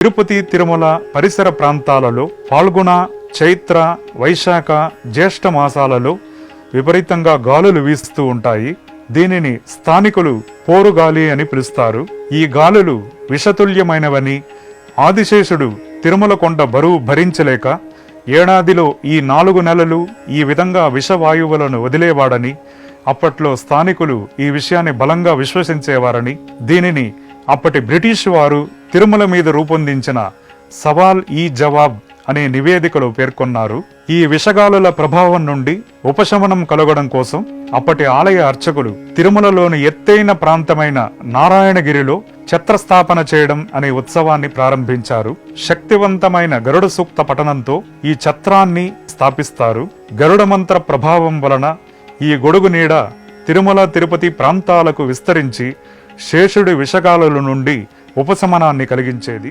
తిరుపతి తిరుమల పరిసర ప్రాంతాలలో పాల్గొన చైత్ర వైశాఖ జ్యేష్ఠ మాసాలలో విపరీతంగా గాలులు వీస్తూ ఉంటాయి. దీనిని స్థానికులు పోరుగాలి అని పిలుస్తారు. ఈ గాలులు విషతుల్యమైనవని ఆదిశేషుడు తిరుమల కొండ బరువు భరించలేక ఏడాదిలో ఈ నాలుగు నెలలు ఈ విధంగా విషవాయువులను వదిలేవాడని అప్పట్లో స్థానికులు ఈ విషయాన్ని బలంగా విశ్వసించేవారని దీనిని అప్పటి బ్రిటిష్ వారు తిరుమల మీద రూపొందించిన సవాల్ ఈ జవాబ్ అనే నివేదికలో పేర్కొన్నారు. ఈ విషగాలుల ప్రభావం నుండి ఉపశమనం కలగడం కోసం అప్పటి ఆలయ అర్చకులు తిరుమలలోని ఎత్తైన ప్రాంతమైన నారాయణగిరిలో ఛత్రస్థాపన చేయడం అనే ఉత్సవాన్ని ప్రారంభించారు. శక్తివంతమైన గరుడ సూక్త పఠనంతో ఈ ఛత్రాన్ని స్థాపిస్తారు. గరుడ మంత్ర ప్రభావం వలన ఈ గొడుగు నీడ తిరుమల తిరుపతి ప్రాంతాలకు విస్తరించి శేషుడి విషకాలుల నుండి ఉపశమనాన్ని కలిగించేది.